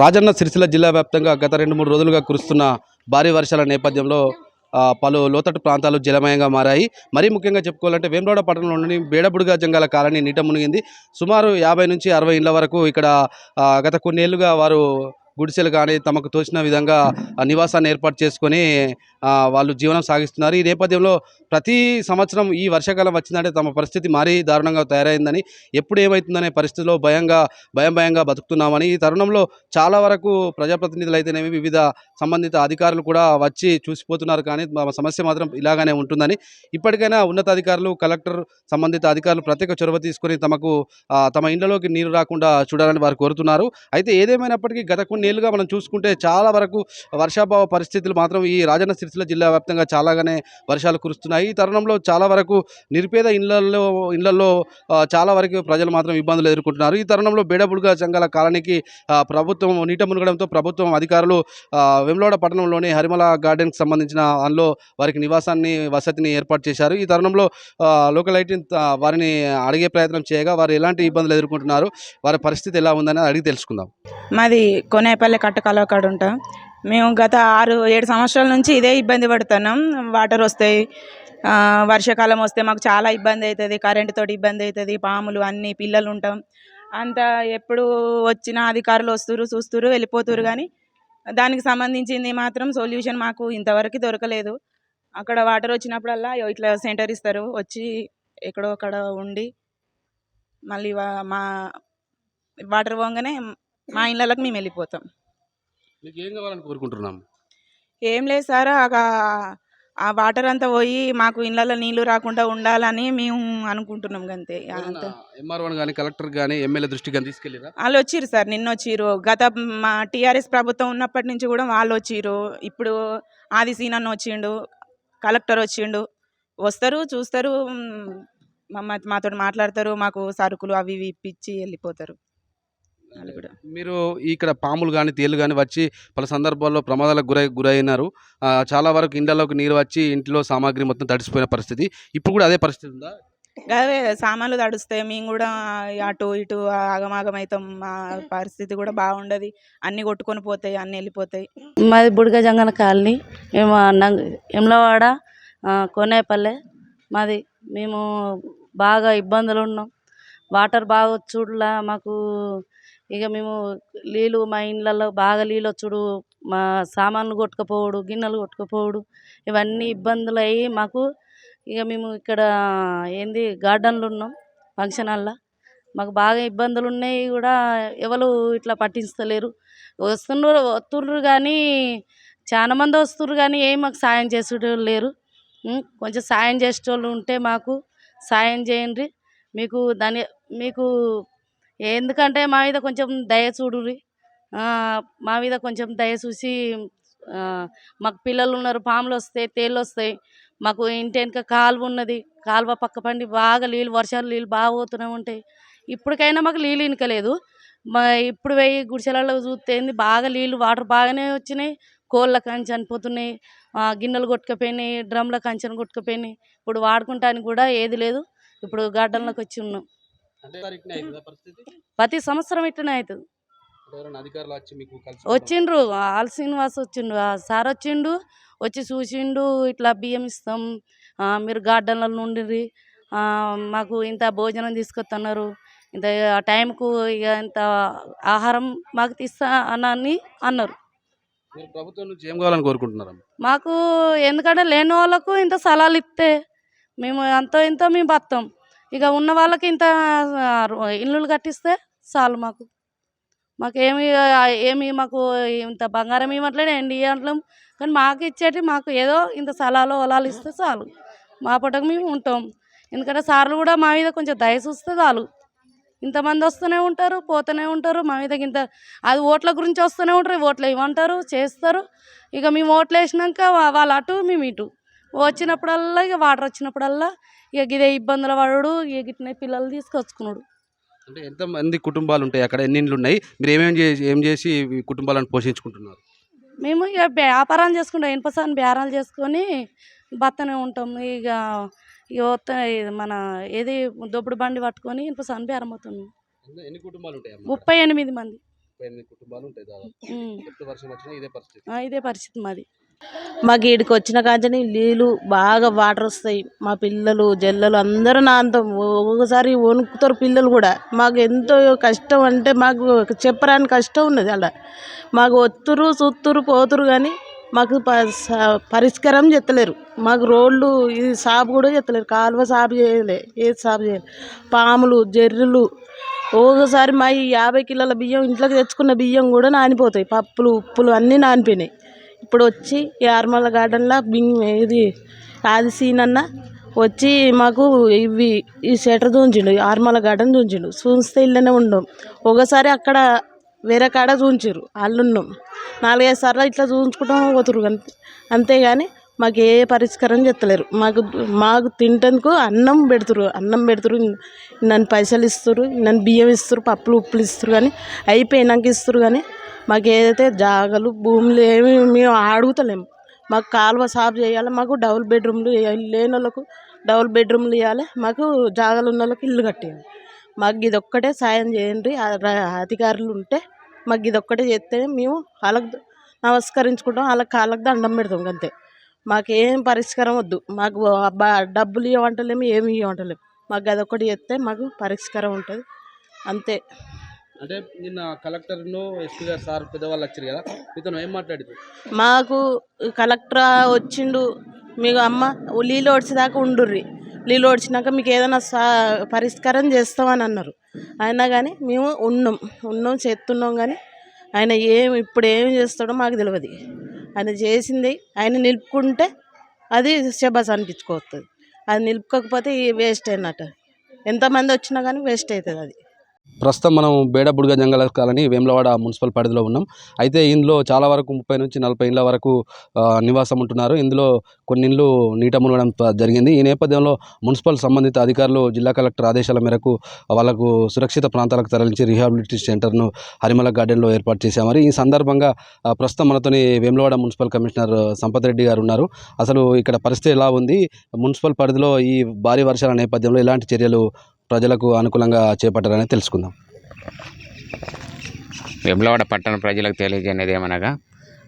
రాజన్న సిరిసిల్ల జిల్లా వ్యాప్తంగా గత రెండు మూడు రోజులుగా కురుస్తున్న భారీ వర్షాల నేపథ్యంలో పలు లోతట్టు ప్రాంతాలు జలమయంగా మారాయి. మరీ ముఖ్యంగా చెప్పుకోవాలంటే వేమలోడ పట్టణంలోని బేడబుడుగా జంగాల కాలనీ నీట మునిగింది. సుమారు యాభై నుంచి అరవై ఇండ్ల వరకు ఇక్కడ గత కొన్నేళ్ళుగా వారు గుడిసెలు కానీ తమకు తోచిన విధంగా నివాసాన్ని ఏర్పాటు చేసుకొని వాళ్ళు జీవనం సాగిస్తున్నారు. ఈ నేపథ్యంలో ప్రతి సంవత్సరం ఈ వర్షాకాలం వచ్చిందంటే తమ పరిస్థితి మరీ దారుణంగా తయారైందని ఎప్పుడు ఏమవుతుందనే పరిస్థితిలో భయంగా భయం భయంగా బతుకుతున్నామని ఈ తరుణంలో చాలా వరకు ప్రజాప్రతినిధులు అయితేనేమి వివిధ సంబంధిత అధికారులు కూడా వచ్చి చూసిపోతున్నారు కానీ మా సమస్య మాత్రం ఇలాగానే ఉంటుందని. ఇప్పటికైనా ఉన్నతాధికారులు కలెక్టర్ సంబంధిత అధికారులు ప్రత్యేక చొరవ తీసుకొని తమకు తమ ఇండ్లలోకి నీరు రాకుండా చూడాలని వారు కోరుతున్నారు. అయితే ఏదేమైనప్పటికీ గత కొన్ని ఏళ్ళుగా మనం చూసుకుంటే చాలా వరకు వర్షాభావ పరిస్థితులు మాత్రం ఈ రాజన్న సిరిసిల్ల జిల్లా వ్యాప్తంగా చాలాగానే వర్షాలు కురుస్తున్నాయి. ఈ తరుణంలో చాలా వరకు నిరుపేద ఇళ్ళలో ఇళ్ళలో చాలా వరకు ప్రజలు మాత్రం ఇబ్బందులు ఎదుర్కొంటున్నారు. ఈ తరుణంలో బేడబుడుగా జంగాల కాలనీకి ప్రభుత్వం నీట మునగడంతో ప్రభుత్వం అధికారులు వెమ్లవాడ పట్టణంలోని హరిమల గార్డెన్కి సంబంధించిన అందులో వారికి నివాసాన్ని వసతిని ఏర్పాటు చేశారు. ఈ తరుణంలో లోకల్ ఐటీ వారిని అడిగే ప్రయత్నం చేయగా వారు ఎలాంటి ఇబ్బందులు ఎదుర్కొంటున్నారు వారి పరిస్థితి ఎలా ఉందని అడిగి తెలుసుకుందాం. మాది కొనేపల్లి కట్టకాల కాడ ఉంటాం. మేము గత ఆరు ఏడు సంవత్సరాల నుంచి ఇదే ఇబ్బంది పడుతున్నాం. వాటర్ వస్తాయి వర్షాకాలం వస్తే మాకు చాలా ఇబ్బంది అవుతుంది కరెంటుతో ఇబ్బంది అవుతుంది పాములు అన్నీ పిల్లలు ఉంటాం. అంత ఎప్పుడు వచ్చినా అధికారులు వస్తురు చూస్తురు వెళ్ళిపోతురు కానీ దానికి సంబంధించింది మాత్రం సొల్యూషన్ మాకు ఇంతవరకు దొరకలేదు. అక్కడ వాటర్ వచ్చినప్పుడల్లా "అయ్యో, ఇట్లా సెంటర్ ఇస్తారు. వచ్చి ఎక్కడో అక్కడ ఉండి మళ్ళీ మా వాటర్ పోగానే మా ఇళ్ళకి మేము వెళ్ళిపోతాం. మీకు ఏం కావాలని కోరుకుంటున్నాం? ఏం లేదు సార్ ఆ- వాటర్ అంతా పోయి మాకు ఇళ్ళల్లో నీళ్ళు రాకుండా ఉండాలని మేము అనుకుంటున్నాం అంతే అంత. ఎంఆర్ఓ కానీ కలెక్టర్ కానీ ఎమ్మెల్యే దృష్టికి కానీ తీసుకెళ్ళిరా? వాళ్ళు వచ్చిర్రు సార్ నిన్న వచ్చిర్రు గత మా టీఆర్ఎస్ ప్రభుత్వం ఉన్నప్పటి నుంచి కూడా వాళ్ళు వచ్చిర్రు ఇప్పుడు ఆది సీనన్న వచ్చిండు కలెక్టర్ వచ్చిండు. వస్తారు చూస్తారు. మాతో మాట్లాడతారు మాకు సరుకులు అవి ఇవి ఇప్పించి వెళ్ళిపోతారు. మీరు ఇక్కడ పాములు కానీ తేలు కానీ వచ్చి పలు సందర్భాల్లో ప్రమాదాలకు గురై గురైనారు. చాలా వరకు ఇండ్లలోకి నీరు వచ్చి ఇంట్లో సామాగ్రి మొత్తం తడిసిపోయిన పరిస్థితి. ఇప్పుడు కూడా అదే పరిస్థితి ఉందా? అదే సామాన్లు తడుస్తాయి మేము కూడా అటు ఇటు ఆగమాగం అవుతాం మా పరిస్థితి కూడా బాగుండదు. అన్నీ కొట్టుకొని పోతాయి అన్నీ వెళ్ళిపోతాయి. మాది బుడిగ జంగన కాలనీ. మేము నంగ ఎమ్లవాడ కోనేపల్లె. మాది మేము బాగా ఇబ్బందులు ఉన్నాం. వాటర్ బాగా వచ్చుడులా మాకు ఇక మేము నీళ్ళు మా ఇళ్ళల్లో బాగా నీళ్ళు వచ్చుడు మా సామాన్లు కొట్టుకుపోవుడు గిన్నెలు కొట్టుకుపోవుడు ఇవన్నీ ఇబ్బందులు అయ్యి మాకు ఇక మేము ఇక్కడ ఏంది గార్డెన్లు ఉన్నాం ఫంక్షన్ హాల్లో. మాకు బాగా ఇబ్బందులు ఉన్నాయి కూడా ఎవరు ఇట్లా పట్టించలేరు వస్తున్నారు వస్తుర్రు కానీ చాలా మంది వస్తున్నారు కానీ ఏం మాకు సాయం చేసేటోళ్ళు లేరు. కొంచెం సాయం చేసేటోళ్ళు ఉంటే మాకు సాయం చేయండి. మీకు దాని మీకు ఎందుకంటే మా మీద కొంచెం దయ చూడుర్రి. మా మీద కొంచెం దయ చూసి మాకు పిల్లలు ఉన్నారు పాములు వస్తాయి తేళ్ళు వస్తాయి. మాకు ఇంటి వెనక కాలువ ఉన్నది. కాలువ పక్క పండి బాగా నీళ్ళు వర్షాలు నీళ్ళు బాగా పోతూనే ఉంటాయి ఇప్పటికైనా మాకు నీళ్ళు ఇనకలేదు. మా ఇప్పుడు పోయి గుడిసెలలో చూస్తే బాగా నీళ్ళు వాటర్ బాగానే వచ్చినాయి. కోళ్ళ కంచె చనిపోతున్నాయి గిన్నెలు కొట్టుకుపోయినాయి డ్రమ్ల కంచెను కొట్టుకుపోయినాయి. ఇప్పుడు వాడుకుంటానికి కూడా ఏది లేదు. ఇప్పుడు గార్డెన్లోకి వచ్చి ఉన్నాం. ప్రతి సంవత్సరం ఇట్లనే అవుతుంది వచ్చిండ్రు. ఆల్ శ్రీనివాస్ వచ్చిండు. సార్ వచ్చిండు. వచ్చి చూసిండు. ఇట్లా బియ్యం ఇస్తాం. మీరు గార్డెన్ల నుండి మాకు ఇంత భోజనం తీసుకొస్తున్నారు ఇంత టైంకు ఇక ఇంత ఆహారం మాకు తీస్తా అని అన్నారు. మాకు ఎందుకంటే లేని వాళ్ళకు ఇంత స్థలాలు ఇస్తే మేము అంతో ఇంతో మేము బతాం ఇక ఉన్న వాళ్ళకి ఇంత ఇల్లులు కట్టిస్తే చాలు మాకు. మాకేమి ఏమి మాకు ఇంత బంగారం ఇవ్వట్లేదు ఎండి ఇవ్వట్లేం కానీ మాకు ఇచ్చేటి మాకు ఏదో ఇంత స్థలాలు ఒలాలు ఇస్తే చాలు. మా పూటకు మేము ఉంటాం. ఎందుకంటే సార్లు కూడా మా మీద కొంచెం దయ చూస్తే చాలు. ఇంతమంది వస్తూనే ఉంటారు పోతూనే ఉంటారు మా మీద ఇంత అది ఓట్ల గురించి వస్తూనే ఉంటారు ఓట్లు ఇవ్వమంటారు చేస్తారు. ఇక మేము ఓట్లు వేసినాక వాళ్ళు అటు మేము ఇటు. వచ్చినప్పుడల్లా ఇక వాటర్ వచ్చినప్పుడల్లా ఇక ఇదే ఇబ్బందులు పడడు ఇక గిట్నే పిల్లలు తీసుకొచ్చుకున్నాడు. అంటే ఎంత మంది కుటుంబాలు ఉంటాయి? అక్కడ ఎన్ని ఇండ్లు ఉన్నాయి? మీరు ఏమేమి చేసి ఏం చేసి ఈ కుటుంబాలను పోషించుకుంటున్నారు? మేము ఇక వ్యాపారాలు చేసుకుంటాం. ఇనుపసాని బేరాలు చేసుకొని బతనే ఉంటాం. ఇక ఇది మన ఏది దొప్పుడు బండి పట్టుకొని ఇనుపసాని బేరం అవుతున్నాం ఎన్ని కుటుంబాలు ఉంటాయి ముప్పై ఎనిమిది మంది. ఎనిమిది కుటుంబాలు ఉంటాయి దాదాపు. ఉమ్. ఎప్పుడు వర్షం వచ్చినా ఇదే పరిస్థితి. ఆ, ఇదే పరిస్థితి మాది. మాకు ఈడికి వచ్చిన కాంచని నీళ్ళు బాగా వాటర్ వస్తాయి. మా పిల్లలు జల్లలు అందరూ నాంతం. ఒకసారి వణుకుతారు పిల్లలు కూడా. మాకు ఎంతో కష్టం అంటే మాకు చెప్పరాని కష్టం ఉన్నది అలా. మాకు ఒత్తురు సుత్తురు పోతురు కానీ మాకు ప- పరిష్కారం చెత్తలేరు. మాకు రోడ్లు ఇది సాపు కూడా చెత్తలేరు. కాలువ సాపు చేయలే. ఏది సాపు చేయలే. పాములు జర్రులు. ఒకసారి మా ఈ యాభై కిలోల బియ్యం ఇంట్లోకి తెచ్చుకున్న బియ్యం కూడా నానిపోతాయి. పప్పులు ఉప్పులు అన్నీ నానిపోయినాయి. ఇప్పుడు వచ్చి ఈ గార్డెన్లో బింగ్ ఇది ఆది సీన్ అన్న వచ్చి మాకు ఇవి ఈ షటర్ చూంచిండు ఈ ఆర్మల గార్డెన్ చూంచిండు చూస్తే ఇళ్ళనే ఉండం. ఒకసారి అక్కడ వేరే కాడ చూంచారు ఉన్నాం నాలుగైదు సార్లు ఇట్లా చూపించుకుంటాం పోతురు అంతే. అంతేగాని మాకు ఏ పరిష్కారం చెప్తలేరు మాకు మాకు తింటందుకు అన్నం పెడుతురు అన్నం పెడుతురు నన్ను పైసలు ఇస్తారు నన్ను బియ్యం ఇస్తారు పప్పులు ఉప్పులు ఇస్తారు కానీ అయిపోయినాక ఇస్తారు కానీ మాకు ఏదైతే జాగలు భూములు ఏమి మేము అడుగుతలేము మాకు కాలువ సాఫ్ చేయాలి మాకు డబుల్ బెడ్రూమ్లు లేని వాళ్ళకు డబుల్ బెడ్రూమ్లు ఇవ్వాలి మాకు జాగలు ఉన్న వాళ్ళకి ఇల్లు కట్టేయాలి మాకు ఇది ఒక్కటే సాయం చేయండి అధికారులు ఉంటే మాకు ఇది ఒక్కటే చేస్తే మేము వాళ్ళకి నమస్కరించుకుంటాం వాళ్ళకి కాళ్ళకి దండం పెడతాం అంతే. మాకు ఏం పరిష్కారం వద్దు మాకు డబ్బులు ఇవ్వమంటలేము ఏమి ఇవ్వమంటలేము. మాకు అదొకటి చేస్తే మాకు పరిష్కారం ఉంటుంది అంతే. అంటే నిన్న కలెక్టర్ను ఎస్పీ గారు సార్ పెద్దవాళ్ళు వచ్చారు కదా ఇతను ఏం మాట్లాడారు? మాకు కలెక్టర్ వచ్చిండు మీకు అమ్మ నీళ్ళు వచ్చేదాకా ఉండుర్రి. నీళ్ళు వచ్చినాక మీకు ఏదైనా సా పరిష్కారం చేస్తామని అన్నారు. అయినా కానీ మేము ఉన్నాం ఉన్నాం చేస్తున్నాం కానీ ఆయన ఏం ఇప్పుడు ఏం చేస్తాడో మాకు తెలియదు ఆయన చేసింది ఆయన నిలుపుకుంటే అది శబాస్ అనిపించుకోవస్తుంది అది నిలుపుకోకపోతే వేస్ట్ అయినట్టు. ఎంతమంది వచ్చినా కానీ వేస్ట్ అవుతుంది అది. ప్రస్తుతం మనం బేడబుడిగ జంగల కాలనీ వేములవాడ మున్సిపల్ పరిధిలో ఉన్నాం. అయితే ఇందులో చాలా వరకు ముప్పై నుంచి నలభై ఇండ్ల వరకు నివాసం ఉంటున్నారు. ఇందులో కొన్ని ఇండ్లు నీట మునగడం జరిగింది. ఈ నేపథ్యంలో మున్సిపల్ సంబంధిత అధికారులు జిల్లా కలెక్టర్ ఆదేశాల మేరకు వాళ్ళకు సురక్షిత ప్రాంతాలకు తరలించి రీహాబిలిటీ సెంటర్ను హరిమల గార్డెన్లో ఏర్పాటు చేశామని ఈ సందర్భంగా ప్రస్తుతం మనతోని వేములవాడ మున్సిపల్ కమిషనర్ సంపత్ రెడ్డి గారు ఉన్నారు. అసలు ఇక్కడ పరిస్థితి ఎలా ఉంది? మున్సిపల్ పరిధిలో ఈ భారీ వర్షాల నేపథ్యంలో ఎలాంటి చర్యలు ప్రజలకు అనుకూలంగా చేపట్టారని తెలుసుకుందాం. వెబ్లవాడ పట్టణ ప్రజలకు తెలియజేయనేది ఏమనగా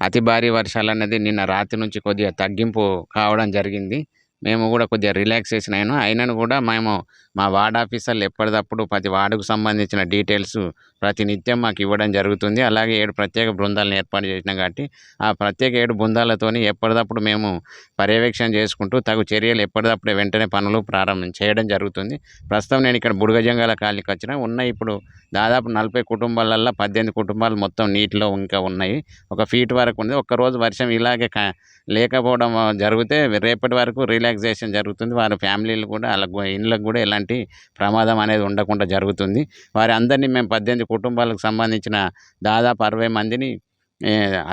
అతి భారీ వర్షాలు అన్నది నిన్న రాత్రి నుంచి కొద్దిగా తగ్గింపు కావడం జరిగింది. మేము కూడా కొద్దిగా రిలాక్సేషన్ అయినా. అయినను కూడా మేము మా వార్డ్ ఆఫీసర్లు ఎప్పటికప్పుడు ప్రతి వార్డుకు సంబంధించిన డీటెయిల్స్ ప్రతి నిత్యం మాకు ఇవ్వడం జరుగుతుంది. అలాగే ఏడు ప్రత్యేక బృందాలను ఏర్పాటు చేసినాం కాబట్టి ఆ ప్రత్యేక ఏడు బృందాలతోని ఎప్పటికప్పుడు మేము పర్యవేక్షణ చేసుకుంటూ తగు చర్యలు ఎప్పటికప్పుడు వెంటనే పనులు ప్రారంభం చేయడం జరుగుతుంది. ప్రస్తుతం నేను ఇక్కడ బుడగజంగాల కాలనీకి వచ్చిన. ఉన్న ఇప్పుడు దాదాపు నలభై కుటుంబాలల్లో పద్దెనిమిది కుటుంబాలు మొత్తం నీటిలో ఇంకా ఉన్నాయి. ఒక ఫీట్ వరకు ఉంది. ఒక్కరోజు వర్షం ఇలాగే లేకపోవడం జరిగితే రేపటి వరకు రిలాక్సేషన్ జరుగుతుంది. వారి ఫ్యామిలీలు కూడా వాళ్ళ ఇళ్ళకు ఇండ్లకు కూడా ఎలాంటి ప్రమాదం అనేది ఉండకుండా జరుగుతుంది. వారి అందరినీ మేము పద్దెనిమిది కుటుంబాలకు సంబంధించిన దాదాపు అరవై మందిని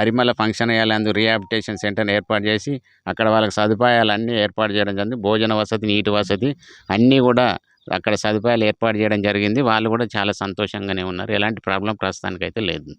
అరిమల ఫంక్షన్ హాల్ రిహాబిటేషన్ సెంటర్ని ఏర్పాటు చేసి అక్కడ వాళ్ళకి సదుపాయాలన్నీ ఏర్పాటు చేయడం జరిగింది. భోజన వసతి నీటి వసతి అన్నీ కూడా అక్కడ సదుపాయాలు ఏర్పాటు చేయడం జరిగింది. వాళ్ళు కూడా చాలా సంతోషంగానే ఉన్నారు. ఎలాంటి ప్రాబ్లం ప్రస్తుతానికైతే లేదు.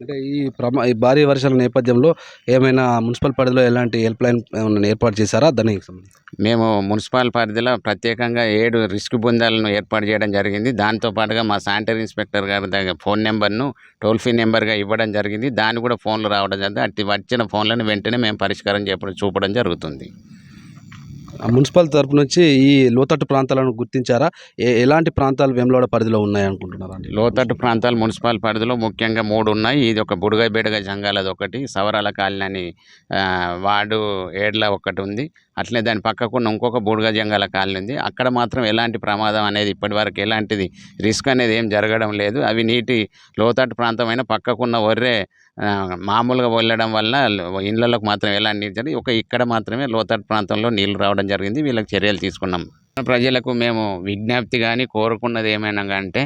అంటే ఈ ప్రమా ఈ భారీ వర్షాల నేపథ్యంలో ఏమైనా మున్సిపల్ పరిధిలో ఎలాంటి హెల్ప్ లైన్ ఏమైనా ఏర్పాటు చేశారా? దానికి సంబంధించి. మేము మున్సిపల్ పరిధిలో ప్రత్యేకంగా ఏడు రిస్క్ బృందాలను ఏర్పాటు చేయడం జరిగింది. దాంతో పాటుగా మా శానిటరీ ఇన్స్పెక్టర్ గారి దగ్గర ఫోన్ నెంబర్ను టోల్ ఫ్రీ నెంబర్గా ఇవ్వడం జరిగింది. దాన్ని కూడా ఫోన్లు రావడం జరిగింది. అట్టి వచ్చిన ఫోన్లను వెంటనే మేము పరిష్కారం చెప్పడం చూపడం జరుగుతుంది. మున్సిపల్ తరపు నుంచి ఈ లోతట్టు ప్రాంతాలను గుర్తించారా? ఏ ఎలాంటి ప్రాంతాలు వెమ్లోడ పరిధిలో ఉన్నాయి అనుకుంటున్నారా అండి? లోతట్టు ప్రాంతాలు మున్సిపల్ పరిధిలో ముఖ్యంగా మూడు ఉన్నాయి. ఇది ఒక బుడగ బెడగ జంగాలది ఒకటి సవరాల కాలనీ అని వార్డు ఏడ్ల ఒకటి ఉంది. అట్లే దాని పక్కకున్న ఇంకొక బూడిగ జంగాల కాలనీ ఉంది. అక్కడ మాత్రం ఎలాంటి ప్రమాదం అనేది ఇప్పటివరకు ఎలాంటిది రిస్క్ అనేది ఏం జరగడం లేదు. అవి నీటి లోతట్టు ప్రాంతమైన పక్కకున్న ఒర్రే మామూలుగా వెళ్ళడం వల్ల ఇళ్ళలోకి మాత్రం ఎలాంటి నీరు ఒక ఇక్కడ మాత్రమే లోతట్టు ప్రాంతంలో నీళ్ళు రావడం జరిగింది. వీళ్ళకి చర్యలు తీసుకున్నాం. ప్రజలకు మేము విజ్ఞప్తి కానీ కోరుకున్నది ఏమైనా అంటే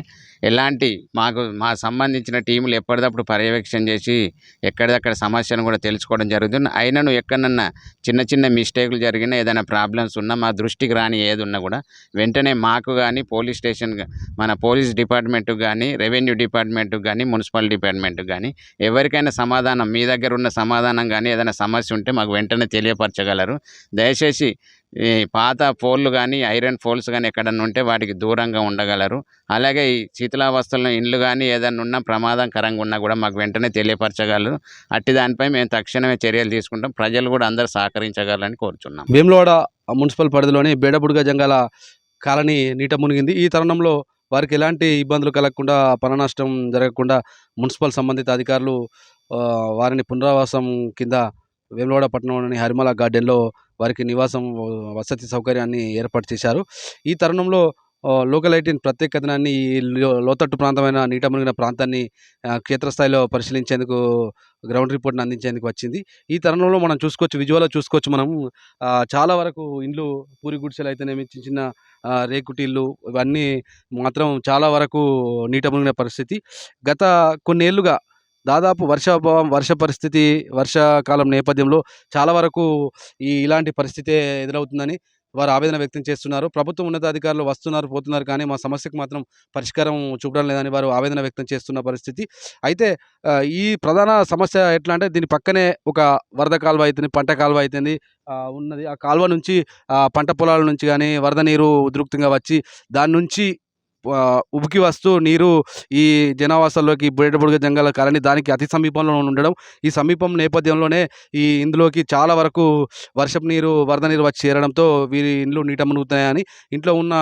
ఎలాంటి మాకు మా సంబంధించిన టీములు ఎప్పటికప్పుడు పర్యవేక్షణ చేసి ఎక్కడిదక్కడ సమస్యను కూడా తెలుసుకోవడం జరుగుతుంది. అయినను ఎక్కడన్నా చిన్న చిన్న మిస్టేకులు జరిగినా ఏదైనా ప్రాబ్లమ్స్ ఉన్నా మా దృష్టికి రాని ఏది ఉన్నా కూడా వెంటనే మాకు కానీ పోలీస్ స్టేషన్ మన పోలీస్ డిపార్ట్మెంట్కి కానీ రెవెన్యూ డిపార్ట్మెంట్కి కానీ మున్సిపల్ డిపార్ట్మెంట్కి కానీ ఎవరికైనా సమాధానం మీ దగ్గర ఉన్న సమాధానం కానీ ఏదైనా సమస్య ఉంటే మాకు వెంటనే తెలియపరచగలరు. దయచేసి ఈ పాత పోల్లు కానీ ఐరన్ పోల్స్ కానీ ఎక్కడన్నా ఉంటే వాటికి దూరంగా ఉండగలరు. అలాగే ఈ శీతలావస్థలో ఇండ్లు కానీ ఏదన్నా ఉన్నా ప్రమాదకరంగా ఉన్నా కూడా మాకు వెంటనే తెలియపరచగలరు. అట్టి దానిపై మేము తక్షణమే చర్యలు తీసుకుంటాం. ప్రజలు కూడా అందరూ సహకరించగలరని కోరుచున్నాం. భీమలవాడ మున్సిపల్ పరిధిలోని బేడబుడిగ జంగాల కాలనీ నీట మునిగింది. ఈ తరుణంలో వారికి ఎలాంటి ఇబ్బందులు కలగకుండా పణ నష్టం జరగకుండా మున్సిపల్ సంబంధిత అధికారులు వారిని పునరావాసం కింద వేములవాడ పట్టణంలోని హరిమల గార్డెన్లో వారికి నివాసం వసతి సౌకర్యాన్ని ఏర్పాటు చేశారు. ఈ తరుణంలో లోకల్ ఎయిటీన్ ప్రత్యేక కథనాన్ని ఈ లోతట్టు ప్రాంతమైన నీట మునిగిన ప్రాంతాన్ని క్షేత్రస్థాయిలో పరిశీలించేందుకు గ్రౌండ్ రిపోర్ట్ని అందించేందుకు వచ్చింది. ఈ తరుణంలో మనం చూసుకోవచ్చు విజువల్లో చూసుకోవచ్చు మనం చాలా వరకు ఇండ్లు పూరి గుడిసెలు అయితేనేమి చిన్న చిన్న రేకుటిళ్ళు ఇవన్నీ మాత్రం చాలా వరకు నీట మునిగిన పరిస్థితి. గత కొన్నేళ్ళుగా దాదాపు వర్షాభావం వర్ష పరిస్థితి వర్షాకాలం నేపథ్యంలో చాలా వరకు ఈ ఇలాంటి పరిస్థితే ఎదురవుతుందని వారు ఆవేదన వ్యక్తం చేస్తున్నారు. ప్రభుత్వం ఉన్నతాధికారులు వస్తున్నారు పోతున్నారు కానీ మా సమస్యకు మాత్రం పరిష్కారం చూపడం లేదని వారు ఆవేదన వ్యక్తం చేస్తున్న పరిస్థితి. అయితే ఈ ప్రధాన సమస్య ఎట్లా అంటే దీని పక్కనే ఒక వరద కాలువ అవుతుంది పంట కాలువ అవుతుంది ఉన్నది. ఆ కాలువ నుంచి పంట పొలాల నుంచి కానీ వరద నీరు ఉధృతంగా వచ్చి దాని నుంచి ఉబికి వస్తూ నీరు ఈ జనావాసాల్లోకి బుడబుడుగ జంగాల కాలనీ దానికి అతి సమీపంలో ఉండడం. ఈ సమీపం నేపథ్యంలోనే ఈ ఇందులోకి చాలా వరకు వర్షపు నీరు వరద నీరు వచ్చి చేరడంతో వీరి ఇండ్లు నీట మునుగుతున్నాయని ఇంట్లో ఉన్న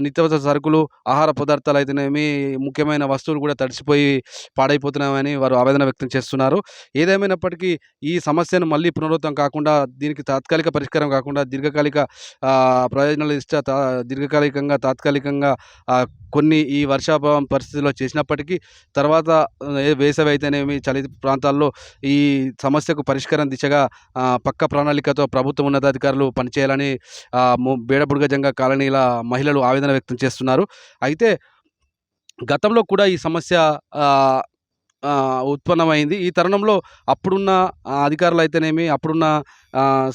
నిత్యావసర సరుకులు ఆహార పదార్థాలు అయితేనేమి ముఖ్యమైన వస్తువులు కూడా తడిసిపోయి పాడైపోతున్నాయని వారు ఆవేదన వ్యక్తం చేస్తున్నారు. ఏదేమైనప్పటికీ ఈ సమస్యను మళ్ళీ పునరుద్ధం కాకుండా దీనికి తాత్కాలిక పరిష్కారం కాకుండా దీర్ఘకాలిక ప్రయోజనాలు ప్రయోజనాల ఇష్ట తా దీర్ఘకాలికంగా తాత్కాలికంగా కొన్ని ఈ వర్షాభావం పరిస్థితిలో చేసినప్పటికీ తర్వాత ఏ వేసవి అయితేనేమి చలి ప్రాంతాల్లో ఈ సమస్యకు పరిష్కారం దిశగా పక్క ప్రణాళికతో ప్రభుత్వ ఉన్నతాధికారులు పనిచేయాలని ఆ, కాలనీల మహిళలు ఆవేదన వ్యక్తం చేస్తున్నారు. అయితే గతంలో కూడా ఈ సమస్య ఉత్పన్నమైంది. ఈ తరుణంలో అప్పుడున్న అధికారులు అయితేనేమి అప్పుడున్న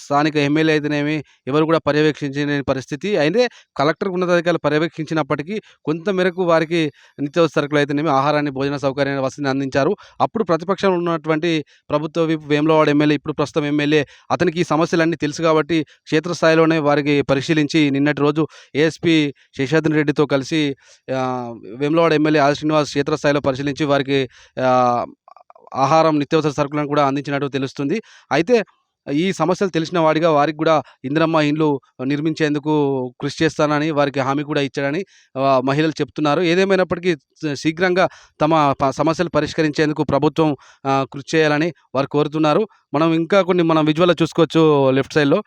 స్థానిక ఎమ్మెల్యే అయితేనేమి ఎవరు కూడా పర్యవేక్షించలేని పరిస్థితి. అయితే కలెక్టర్ ఉన్నతాధికారులు పర్యవేక్షించినప్పటికీ కొంత మేరకు వారికి నిత్యావసర సరుకులు అయితేనేమి ఆహారాన్ని భోజన సౌకర్యాన్ని వసతిని అందించారు. అప్పుడు ప్రతిపక్షంలో ఉన్నటువంటి ప్రభుత్వ వేములవాడ ఎమ్మెల్యే ఇప్పుడు ప్రస్తుతం ఎమ్మెల్యే అతనికి ఈ సమస్యలన్నీ తెలుసు కాబట్టి క్షేత్రస్థాయిలోనే వారికి పరిశీలించి నిన్నటి రోజు ఏఎస్పీ శేషాద్రి రెడ్డితో కలిసి వేములవాడ ఎమ్మెల్యే ఆది శ్రీనివాస్ క్షేత్రస్థాయిలో పరిశీలించి వారికి ఆహారం నిత్యావసర సరుకులను కూడా అందించినట్టు తెలుస్తుంది. అయితే ఈ సమస్యలు తెలిసిన వాడిగా వారికి కూడా ఇందిరమ్మ ఇండ్లు నిర్మించేందుకు కృషి చేస్తానని వారికి హామీ కూడా ఇచ్చాడని మహిళలు చెప్తున్నారు. ఏదేమైనప్పటికీ శీఘ్రంగా తమ సమస్యలు పరిష్కరించేందుకు ప్రభుత్వం కృషి చేయాలని వారు కోరుతున్నారు. మనం ఇంకా కొన్ని మనం విజువల్ చూసుకోవచ్చు లెఫ్ట్ సైడ్లో.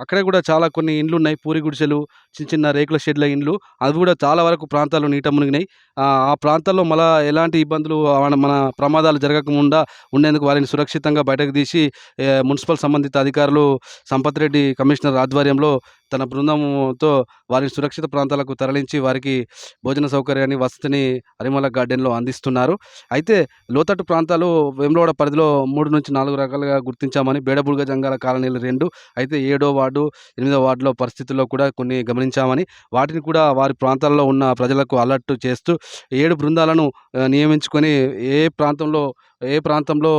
అక్కడే కూడా చాలా కొన్ని ఇండ్లు ఉన్నాయి. పూరి గుడిసెలు చిన్న చిన్న రేకుల షెడ్ల ఇండ్లు. అవి కూడా చాలా వరకు ప్రాంతాలు నీట మునిగినాయి. ఆ ప్రాంతాల్లో మళ్ళా ఎలాంటి ఇబ్బందులు మన- మన ప్రమాదాలు జరగకుండా ఉండేందుకు వారిని సురక్షితంగా బయటకు తీసి మున్సిపల్ మున్సిపల్ సంబంధిత అధికారులు సంపత్ రెడ్డి కమిషనర్ ఆధ్వర్యంలో తన బృందంతో వారిని సురక్షిత ప్రాంతాలకు తరలించి వారికి భోజన సౌకర్యాన్ని వసతిని అరిమల గార్డెన్లో అందిస్తున్నారు. అయితే లోతట్టు ప్రాంతాలు వేములవాడ పరిధిలో మూడు నుంచి నాలుగు రకాలుగా గుర్తించామని బేడబుడుగ జంగాల కాలనీలు రెండు అయితే ఏడో వార్డు ఎనిమిదో వార్డులో పరిస్థితుల్లో కూడా కొన్ని గమనించామని వాటిని కూడా వారి ప్రాంతాల్లో ఉన్న ప్రజలకు అలర్ట్ చేస్తూ ఏడు బృందాలను నియమించుకొని ఏ ప్రాంతంలో ఏ ప్రాంతంలో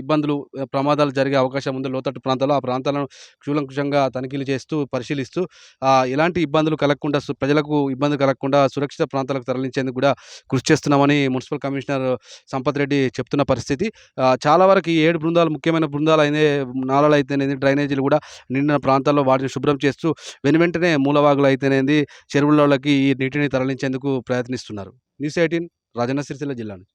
ఇబ్బందులు ప్రమాదాలు జరిగే అవకాశం ఉందో లోతట్టు ప్రాంతాల్లో ఆ ప్రాంతాలను కూలంకుషంగా తనిఖీలు చేస్తూ పరిశీలిస్తూ ఎలాంటి ఇబ్బందులు కలగకుండా ప్రజలకు ఇబ్బందులు కలగకుండా సురక్షిత ప్రాంతాలకు తరలించేందుకు కూడా కృషి చేస్తున్నామని మున్సిపల్ కమిషనర్ సంపత్ రెడ్డి చెప్తున్న పరిస్థితి. చాలా వరకు ఈ ఏడు బృందాలు ముఖ్యమైన బృందాలు అయితే నాళాలు అయితేనేది డ్రైనేజీలు కూడా నిండిన ప్రాంతాల్లో వాటిని శుభ్రం చేస్తూ వెను వెంటనే మూలవాగులు అయితేనేది చెరువులలోకి ఈ నీటిని తరలించేందుకు ప్రయత్నిస్తున్నారు. న్యూస్ ఎయిటీన్ రాజన్న సిరిసిల్ల జిల్లా నుంచి.